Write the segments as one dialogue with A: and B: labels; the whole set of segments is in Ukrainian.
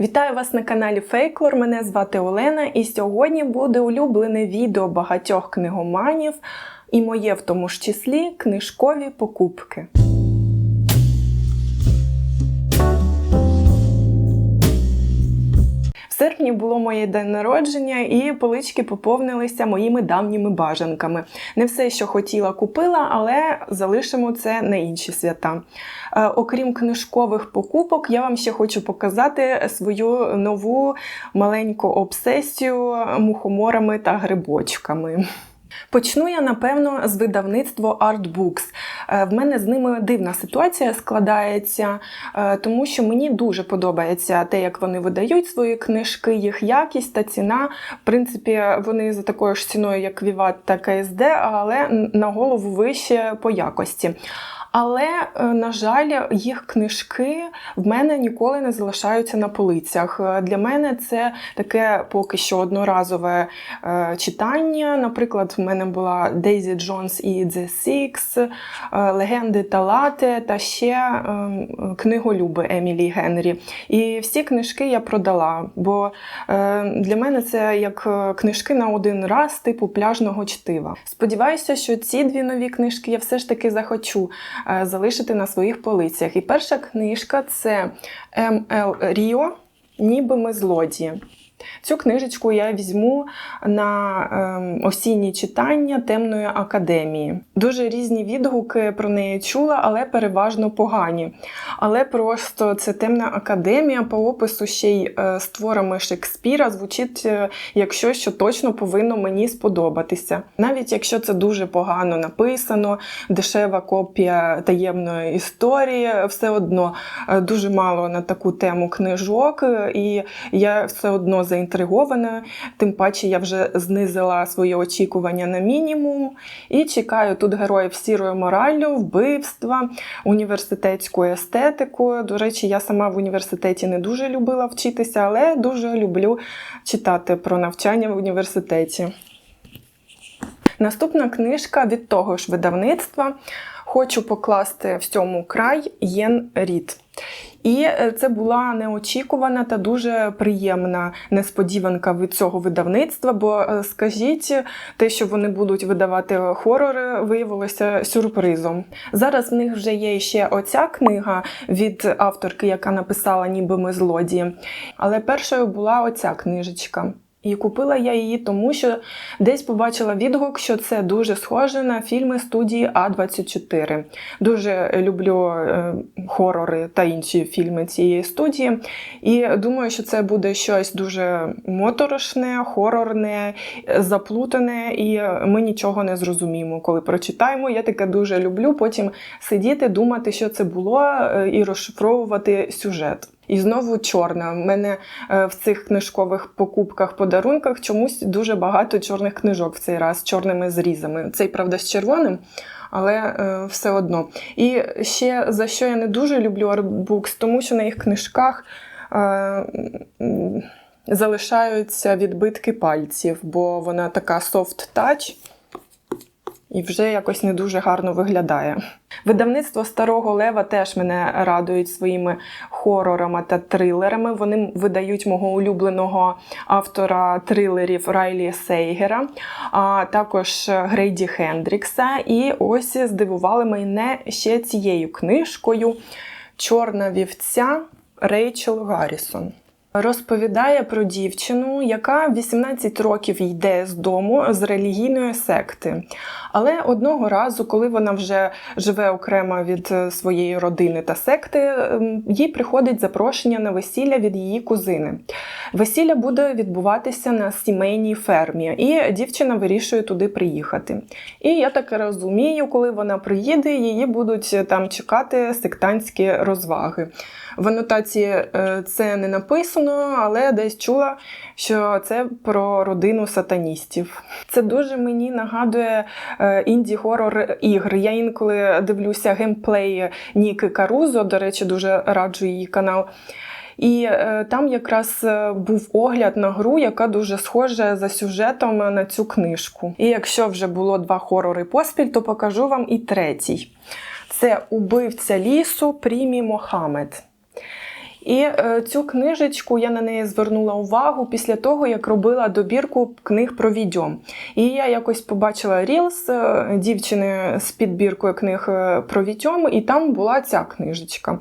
A: Вітаю вас на каналі Фейклор. Мене звати Олена, і сьогодні буде улюблене відео багатьох книгоманів, і моє в тому ж числі книжкові покупки. Серпні було моє день народження, і полички поповнилися моїми давніми бажанками. Не все, що хотіла, купила, але залишимо це на інші свята. Е, окрім книжкових покупок, я вам ще хочу показати свою нову маленьку обсесію мухоморами та грибочками. Почну я, напевно, з видавництва Artbooks. Е, В мене з ними дивна ситуація складається, е, тому що мені дуже подобається те, як вони видають свої книжки, їх якість та ціна. В принципі, вони за такою ж ціною, як Vivat та КСД, але на голову вище по якості. Але, е, на жаль, їх книжки в мене ніколи не залишаються на полицях. Е, Для мене це таке поки що одноразове е, читання. Наприклад, в мене була Дейзі Джонс і The Six, Легенди та Лате та ще книголюби Емілі Генрі. І всі книжки я продала, бо для мене це як книжки на один раз, типу пляжного чтива. Сподіваюся, що ці дві нові книжки я все ж таки захочу залишити на своїх полицях. І перша книжка це М.Л. Ріо, ніби ми злодії. Цю книжечку я візьму на ем, осінні читання темної академії. Дуже різні відгуки про неї чула, але переважно погані. Але просто це темна академія по опису ще й е, з творами Шекспіра звучить е, як щось, що точно повинно мені сподобатися. Навіть якщо це дуже погано написано, дешева копія таємної історії, все одно е, дуже мало на таку тему книжок, е, і я все одно заінтригована. Тим паче я вже знизила свої очікування на мінімум і чекаю тут героїв сірою мораллю, вбивства, університетську естетику. До речі, я сама в університеті не дуже любила вчитися, але дуже люблю читати про навчання в університеті. Наступна книжка від того ж видавництва. Хочу покласти в цьому край Єн Рід. І е, це була неочікувана та дуже приємна несподіванка від цього видавництва. Бо е, скажіть, те, що вони будуть видавати хорори, виявилося сюрпризом. Зараз в них вже є ще оця книга від авторки, яка написала Ніби ми злодії. Але першою була оця книжечка. І купила я її, тому що десь побачила відгук, що це дуже схоже на фільми студії А24. Дуже люблю е, хорори та інші фільми цієї студії. І думаю, що це буде щось дуже моторошне, хорорне, заплутане, і ми нічого не зрозуміємо, коли прочитаємо. Я таке дуже люблю потім сидіти, думати, що це було, е, і розшифровувати сюжет. І знову чорна. У мене е, в цих книжкових покупках, подарунках чомусь дуже багато чорних книжок в цей раз з чорними зрізами. Цей, правда, з червоним, але е, все одно. І ще за що я не дуже люблю Artbooks, тому що на їх книжках. е, Залишаються відбитки пальців, бо вона така soft touch і вже якось не дуже гарно виглядає. Видавництво Старого Лева теж мене радують своїми хорорами та трилерами. Вони видають мого улюбленого автора трилерів Райлі Сейгера, а також Грейді Хендрікса. І ось здивували мене ще цією книжкою Чорна вівця Рейчел Гаррісон. Розповідає про дівчину, яка 18 років йде з дому з релігійної секти. Але одного разу, коли вона вже живе окремо від е, своєї родини та секти, ем, їй приходить запрошення на весілля від її кузини. Весілля буде відбуватися на сімейній фермі, і дівчина вирішує туди приїхати. І я так розумію, коли вона приїде, її будуть там чекати сектантські розваги. В анотації е, це не написано, але десь чула, що це про родину сатаністів. Це дуже мені нагадує е, інді-хорор ігр. Я інколи дивлюся геймплей Ніки Карузо, до речі, дуже раджу її канал. І е, там якраз е, був огляд на гру, яка дуже схожа за сюжетом на цю книжку. І якщо вже було два хорори поспіль, то покажу вам і третій. Це убивця лісу Прімі Мохамед. І е, цю книжечку я на неї звернула увагу після того, як робила добірку книг про відьом. І я якось побачила рілс е, дівчини з підбіркою книг е, про відьом, і там була ця книжечка.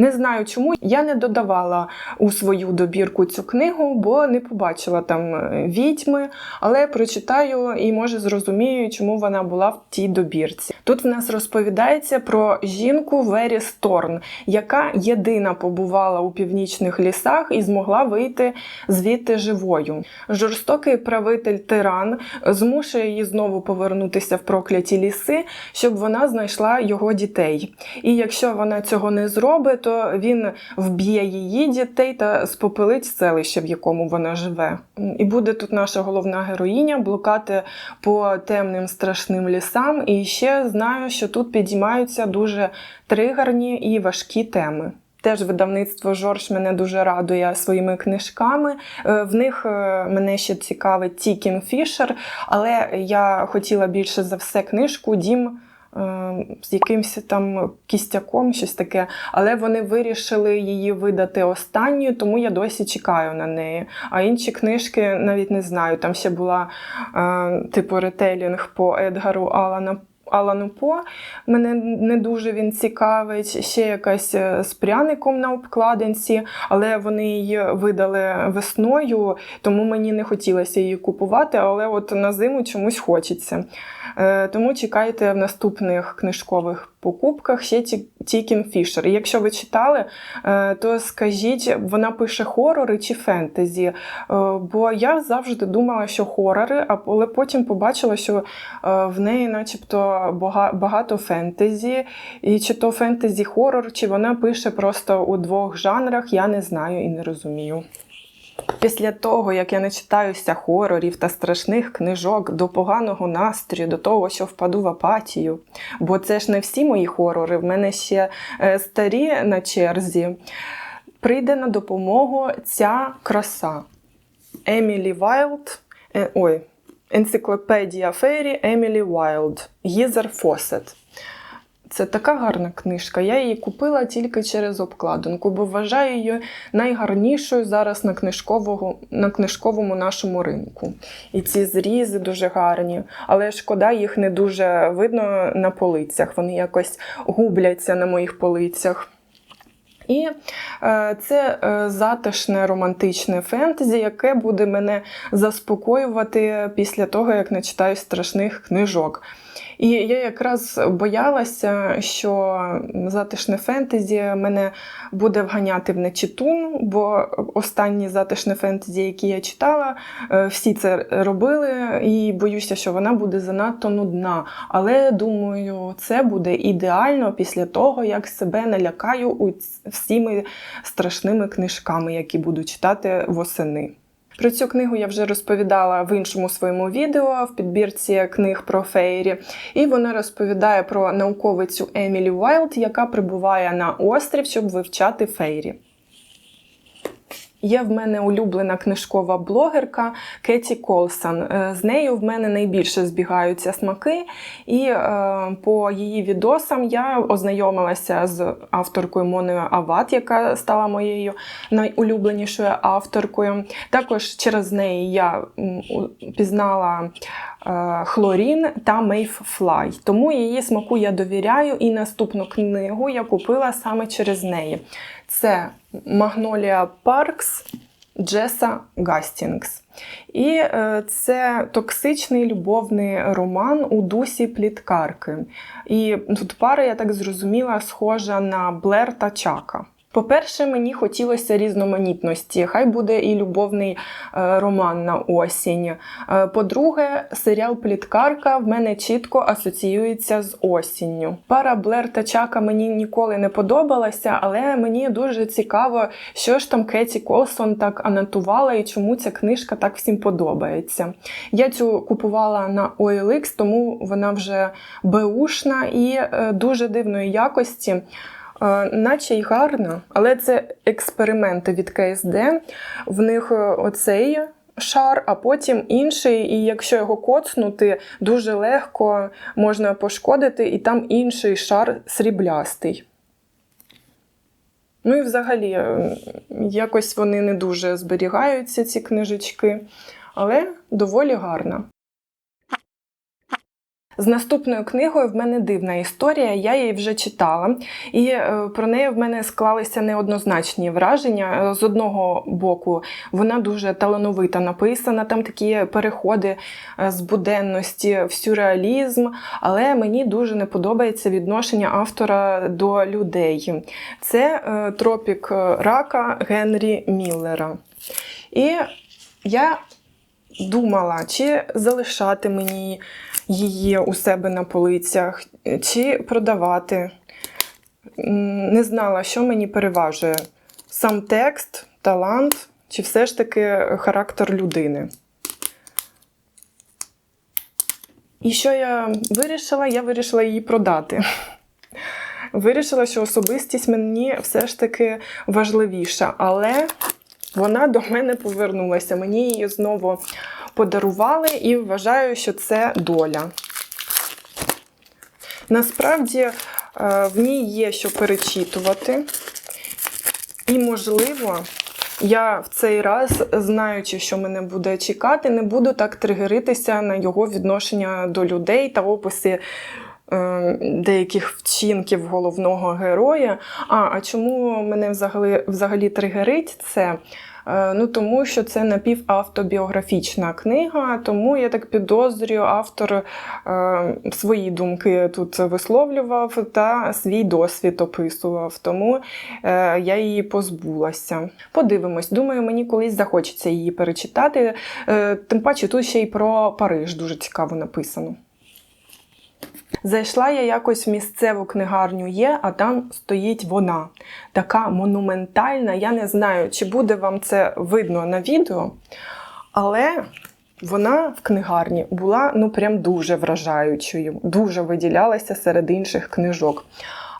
A: Не знаю чому я не додавала у свою добірку цю книгу, бо не побачила там е, відьми, але прочитаю і може зрозумію, чому вона була в тій добірці. Тут в нас розповідається про жінку Вері Сторн, яка єдина побувала у північних лісах і змогла вийти звідти живою. Жорстокий правитель тиран змушує її знову повернутися в прокляті ліси, щоб вона знайшла його дітей. І якщо вона цього не зробить, то він вб'є її дітей та спопилить селище, в якому вона живе. І буде тут наша головна героїня блукати по темним страшним лісам. І ще знаю, що тут підіймаються дуже тригерні і важкі теми. Теж видавництво Жорж мене дуже радує своїми книжками. Е, В них е, мене ще цікавить Тікін Фішер, але я хотіла більше за все книжку Дім. Е, З якимось там кістяком, щось таке, але вони вирішили її видати останньою, тому я досі чекаю на неї. А інші книжки навіть не знаю. Там ще була е, типу ретейлінг по Едгару Алана Алану По. Мене не дуже він цікавить. Ще якась е, з пряником на обкладинці, але вони її видали весною, тому мені не хотілося її купувати, але от на зиму чомусь хочеться. Е, Тому чекайте в наступних книжкових покупках ще Ті- Тікін Фішер. І якщо ви читали, е, то скажіть, вона пише хорори чи фентезі? Е, Бо я завжди думала, що хорори, але потім побачила, що е, в неї, начебто, багато фентезі. І чи то фентезі хорор, чи вона пише просто у двох жанрах, я не знаю і не розумію. Після того, як я не читаюся хорорів та страшних книжок до поганого настрою, до того, що впаду в апатію, бо це ж не всі мої хорори, в мене ще е, старі на черзі, прийде на допомогу ця краса. Емілі Вайлд. е, ой, Енциклопедія Фейрі Емілі Вайлд. Гізер Фосет. Це така гарна книжка. Я її купила тільки через обкладинку, бо вважаю її найгарнішою зараз на, книжкового, на книжковому нашому ринку. І ці зрізи дуже гарні, але шкода, їх не дуже видно на полицях. Вони якось губляться на моїх полицях. І е, це е, затишне романтичне фентезі, яке буде мене заспокоювати після того, як не читаю страшних книжок. І я якраз боялася, що затишне фентезі мене буде вганяти в нечитун, бо останні затишне фентезі, які я читала, е, всі це робили, і боюся, що вона буде занадто нудна. Але думаю, це буде ідеально після того, як себе налякаю у всіми страшними книжками, які буду читати восени. Про цю книгу я вже розповідала в іншому своєму відео в підбірці книг про Фейрі. І вона розповідає про науковицю Емілі Уайлд, яка прибуває на острів, щоб вивчати Фейрі. Є в мене улюблена книжкова блогерка Кеті Колсон. Е, З нею в мене найбільше збігаються смаки, і е, по її відосам я ознайомилася з авторкою Моною Ават, яка стала моєю найулюбленішою авторкою. Також через неї я пізнала е, Хлорін та Мейффлай. Тому її смаку я довіряю, і наступну книгу я купила саме через неї. Це Магнолія Паркс Джеса Гастінгс. І е, це токсичний любовний роман у дусі пліткарки. І тут пара, я так зрозуміла, схожа на Блер та Чака. По-перше, мені хотілося різноманітності. Хай буде і любовний е, роман на осінь. Е, По-друге, серіал Пліткарка в мене чітко асоціюється з осінню. Пара Блер та Чака мені ніколи не подобалася, але мені дуже цікаво, що ж там Кеті Колсон так анотувала і чому ця книжка так всім подобається. Я цю купувала на OLX, тому вона вже беушна і е, дуже дивної якості. Наче й гарна, але це експерименти від КСД. В них е, оцей шар, а потім інший. І якщо його коцнути, дуже легко можна пошкодити, і там інший шар сріблястий. Ну і взагалі, е, якось вони не дуже зберігаються, ці книжечки, але доволі гарна. З наступною книгою в мене дивна історія, я її вже читала, і е, про неї в мене склалися неоднозначні враження. Е, З одного боку, вона дуже талановито написана, там такі переходи е, з буденності в сюрреалізм, але мені дуже не подобається відношення автора до людей. Це тропік рака Генрі Міллера. І я думала, чи залишати мені її у себе на полицях, чи продавати. Не знала, що мені переважує: сам текст, талант, чи все ж таки характер людини. І що я вирішила? Я вирішила її продати. Вирішила, що особистість мені все ж таки важливіша, але вона до мене повернулася. Мені її знову подарували і вважаю, що це доля. Насправді е, в ній є що перечитувати, і, можливо, я в цей раз, знаючи, що мене буде чекати, не буду так тригеритися на його відношення до людей та описи. Е, Деяких вчинків головного героя. А, а чому мене взагалі, взагалі тригерить це? Е, Ну, тому що це напівавтобіографічна книга, тому я так підозрюю, автор е, свої думки тут висловлював та свій досвід описував. Тому е, я її позбулася. Подивимось, думаю, мені колись захочеться її перечитати. Е, тим паче тут ще й про Париж дуже цікаво написано. Зайшла я якось в місцеву книгарню є, а там стоїть вона. Така монументальна. Я не знаю, чи буде вам це видно на відео, але вона в книгарні була ну прям дуже вражаючою, дуже виділялася серед інших книжок.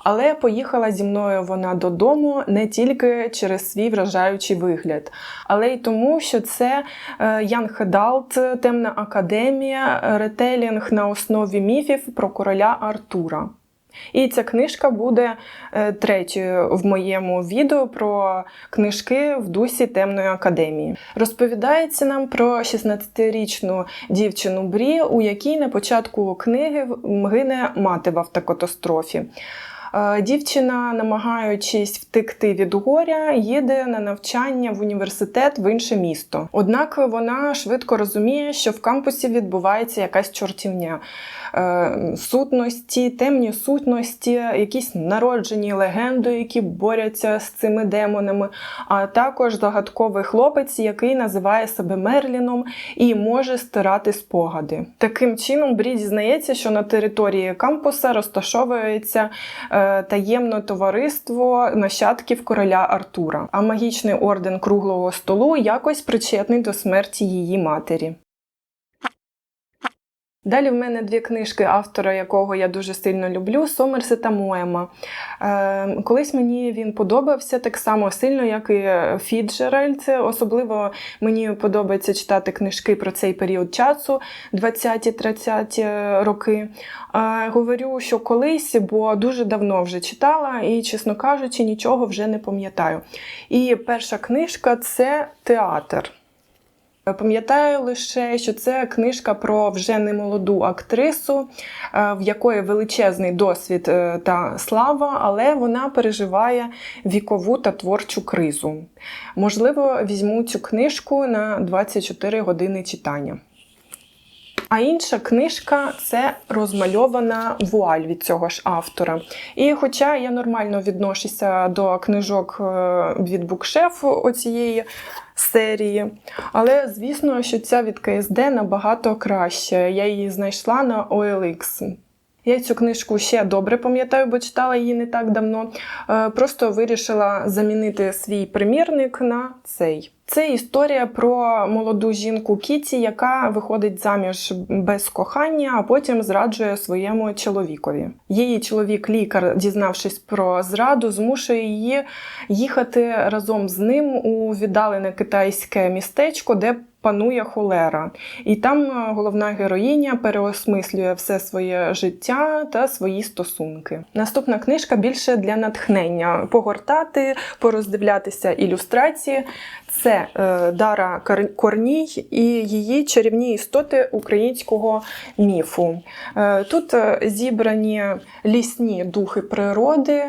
A: Але поїхала зі мною вона додому не тільки через свій вражаючий вигляд, але й тому, що це Ян Хедалт, Темна академія, ретелінг на основі міфів про короля Артура. І ця книжка буде е, третьою в моєму відео про книжки в дусі темної академії. Розповідається нам про 16-річну дівчину Брі, у якій на початку книги гине мати в автокатастрофі. Е, Дівчина, намагаючись втекти від горя, їде на навчання в університет в інше місто. Однак вона швидко розуміє, що в кампусі відбувається якась чортівня. Е, Сутності, темні сутності, якісь народжені легенди, які борються з цими демонами, а також загадковий хлопець, який називає себе Мерліном і може стирати спогади. Таким чином, Брі дізнається, що на території кампуса розташовується е, таємне товариство нащадків короля Артура, а магічний орден круглого столу якось причетний до смерті її матері. Далі в мене дві книжки автора, якого я дуже сильно люблю Сомерсета Моема. Е, колись мені він подобався так само сильно, як і Фіджеральд. Особливо мені подобається читати книжки про цей період часу, 20-30 роки. Е, говорю, що колись, бо дуже давно вже читала і, чесно кажучи, нічого вже не пам'ятаю. І перша книжка це театр. Пам'ятаю лише, що це книжка про вже немолоду актрису, е, в якої величезний досвід е, та слава, але вона переживає вікову та творчу кризу. Можливо, візьму цю книжку на 24 години читання. А інша книжка це розмальована вуаль від цього ж автора. І хоча я нормально відношуся до книжок е, від букшеф оцієї серії, але звісно, що ця від КСД набагато краще. Я її знайшла на OLX. Я цю книжку ще добре пам'ятаю, бо читала її не так давно. Е, Просто вирішила замінити свій примірник на цей. Це історія про молоду жінку Кіті, яка виходить заміж без кохання, а потім зраджує своєму чоловікові. Її чоловік-лікар, дізнавшись про зраду, змушує її їхати разом з ним у віддалене китайське містечко, де панує холера. І там е, головна героїня переосмислює все своє життя та свої стосунки. Наступна книжка більше для натхнення: погортати, пороздивлятися ілюстрації. Це е, Дара Корній і її чарівні істоти українського міфу. Е, тут зібрані лісні духи природи,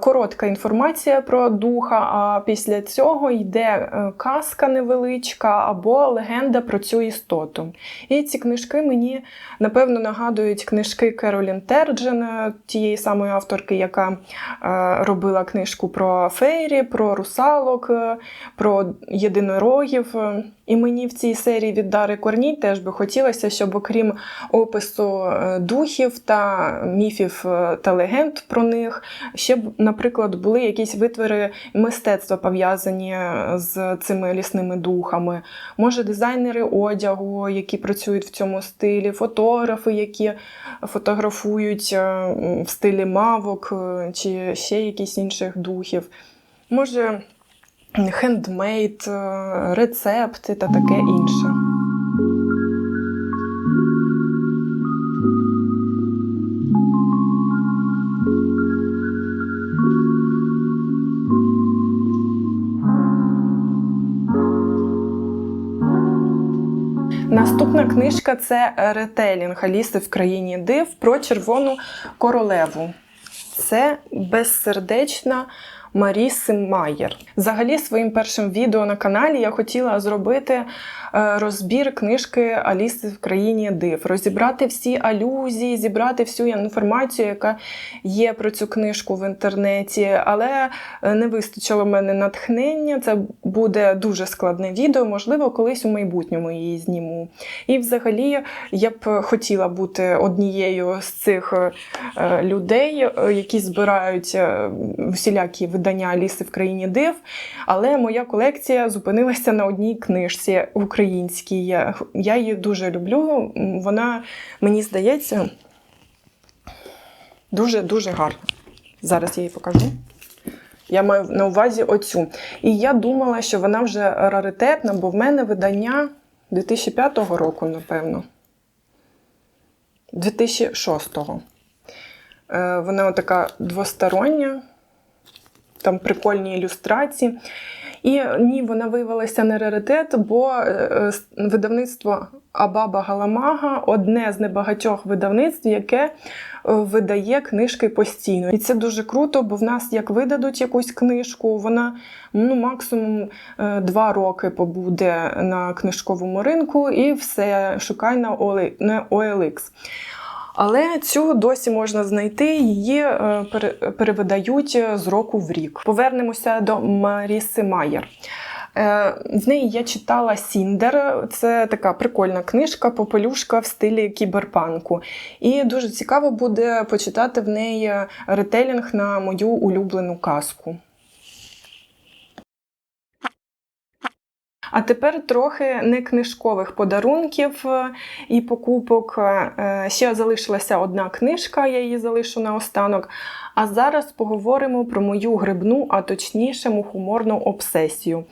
A: коротка інформація про духа. А після цього йде казка невеличка або легенда про цю істоту. І ці книжки мені напевно нагадують книжки Керолін Терджен, тієї самої авторки, яка е, робила книжку про фейрі, про русалок, е, про єдинорогів. Е, І мені в цій серії від Дари Корній теж би хотілося, щоб окрім опису е, духів та міфів е, та легенд про них, ще б, наприклад, були якісь витвори мистецтва пов'язані з цими лісними духами. Може, дизайнери одягу, які працюють в цьому стилі, фотографи, які фотографують е, в стилі мавок е, чи ще якісь інших духів. Може, хендмейд, е, рецепти та таке інше. Наступна книжка це ретелінг Аліси в країні див про червону королеву. Це безсердечна Маріси Майєр. Взагалі, своїм першим відео на каналі я хотіла зробити розбір книжки Аліси в країні див, розібрати всі алюзії, зібрати всю інформацію, яка є про цю книжку в інтернеті, але е, не вистачило мене натхнення. Це буде дуже складне відео, можливо, колись у майбутньому її зніму. І взагалі я б хотіла бути однією з цих е, людей, е, які збирають е, всілякі видання Аліси в країні див. Але моя колекція зупинилася на одній книжці українській. Я, я її дуже люблю. Вона, мені здається, дуже-дуже гарна. Зараз я її покажу. Я маю на увазі оцю. І я думала, що вона вже раритетна, бо в мене видання 2005 року, напевно. 2006-го. Е, Вона така двостороння, там прикольні ілюстрації. І ні, вона виявилася не раритет, бо е, е, видавництво Абаба Галамага одне з небагатьох видавництв, яке е, видає книжки постійно. І це дуже круто, бо в нас як видадуть якусь книжку, вона ну, максимум два роки побуде на книжковому ринку і все, шукай на OLX. Але цю досі можна знайти, її е, перевидають з року в рік. Повернемося до Маріси Майер. Е, В неї я читала Сіндер. Це така прикольна книжка, попелюшка в стилі кіберпанку. І дуже цікаво буде почитати в неї ретелінг на мою улюблену казку. А тепер трохи не книжкових подарунків е, і покупок. Е, Ще залишилася одна книжка, я її залишу наостанок. А зараз поговоримо про мою грибну, а точніше мухоморну обсесію.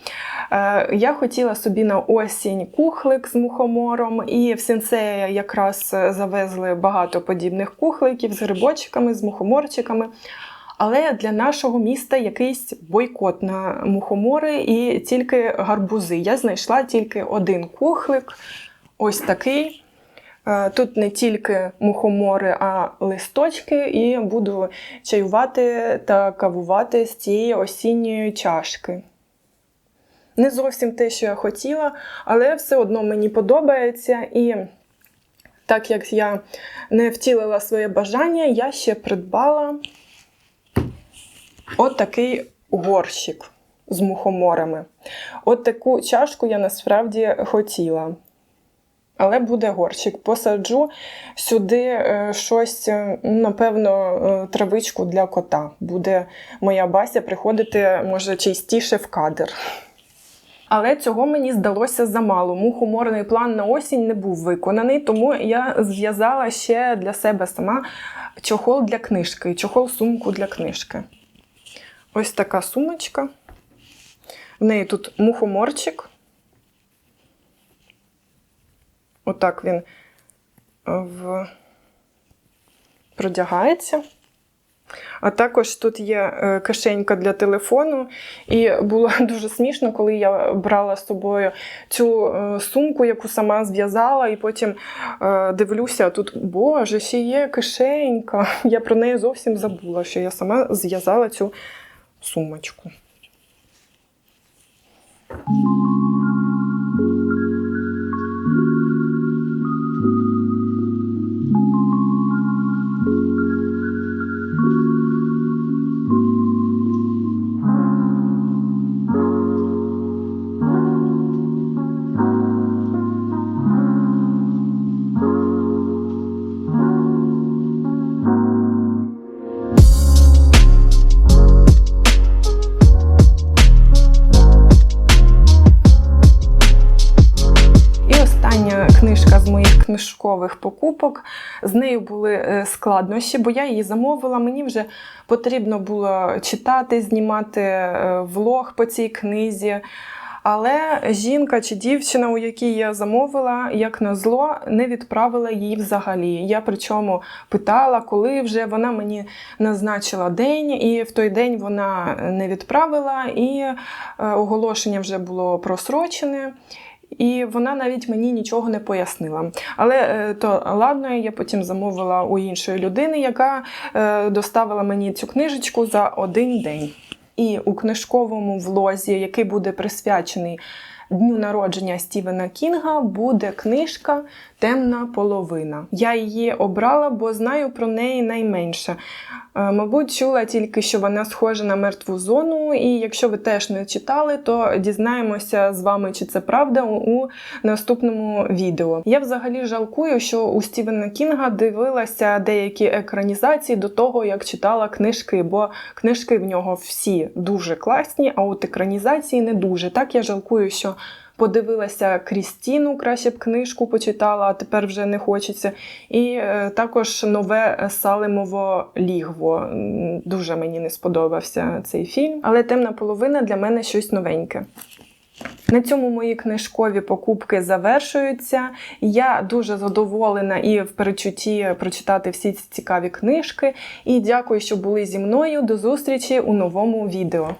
A: Е, Я хотіла собі на осінь кухлик з мухомором, і в сенсея якраз завезли багато подібних кухликів з грибочками, з мухоморчиками. Але для нашого міста якийсь бойкот на мухомори і тільки гарбузи. Я знайшла тільки один кухлик, ось такий. Е, Тут не тільки мухомори, а листочки, і буду чаювати та кавувати з цієї осінньої чашки. Не зовсім те, що я хотіла, але все одно мені подобається. І так як я не втілила своє бажання, я ще придбала от такий горщик з мухоморами. От таку чашку я насправді хотіла. Але буде горщик. Посаджу сюди е, щось, е, напевно, е, травичку для кота. Буде моя бася приходити, може, частіше в кадр. Але цього мені здалося замало. Мухоморний план на осінь не був виконаний, тому я зв'язала ще для себе сама чохол для книжки, чохол-сумку для книжки. Ось така сумочка. В неї тут мухоморчик. Отак він е, в... продягається. А також тут є е, кишенька для телефону, і було дуже смішно, коли я брала з собою цю е, сумку, яку сама зв'язала, і потім дивлюся, тут, боже, ще є кишенька. Я про неї зовсім забула, що я сама зв'язала цю сумочку. Книжкових покупок. З нею були е, складнощі, бо я її замовила. Мені вже потрібно було читати, знімати е, влог по цій книзі. Але жінка чи дівчина, у якій я замовила, як на зло, не відправила її взагалі. Я причому питала, коли вже вона мені назначила день, і в той день вона не відправила, і е, оголошення вже було просрочене. І вона навіть мені нічого не пояснила. Але е, то ладно, я потім замовила у іншої людини, яка е, доставила мені цю книжечку за один день. І у книжковому влозі, який буде присвячений дню народження Стівена Кінга, буде книжка Темна половина. Я її обрала, бо знаю про неї найменше. Е, Мабуть, чула тільки, що вона схожа на мертву зону, і якщо ви теж не читали, то дізнаємося з вами, чи це правда у наступному відео. Я взагалі жалкую, що у Стівена Кінга дивилася деякі екранізації до того, як читала книжки, бо книжки в нього всі дуже класні, а от екранізації не дуже. Так я жалкую, що. Подивилася Крістіну, краще б книжку почитала, а тепер вже не хочеться. І е, також нове Салимово лігво. Дуже мені не сподобався цей фільм. Але темна половина для мене щось новеньке. На цьому мої книжкові покупки завершуються. Я дуже задоволена і в перечутті прочитати всі ці цікаві книжки. І дякую, що були зі мною. До зустрічі у новому відео.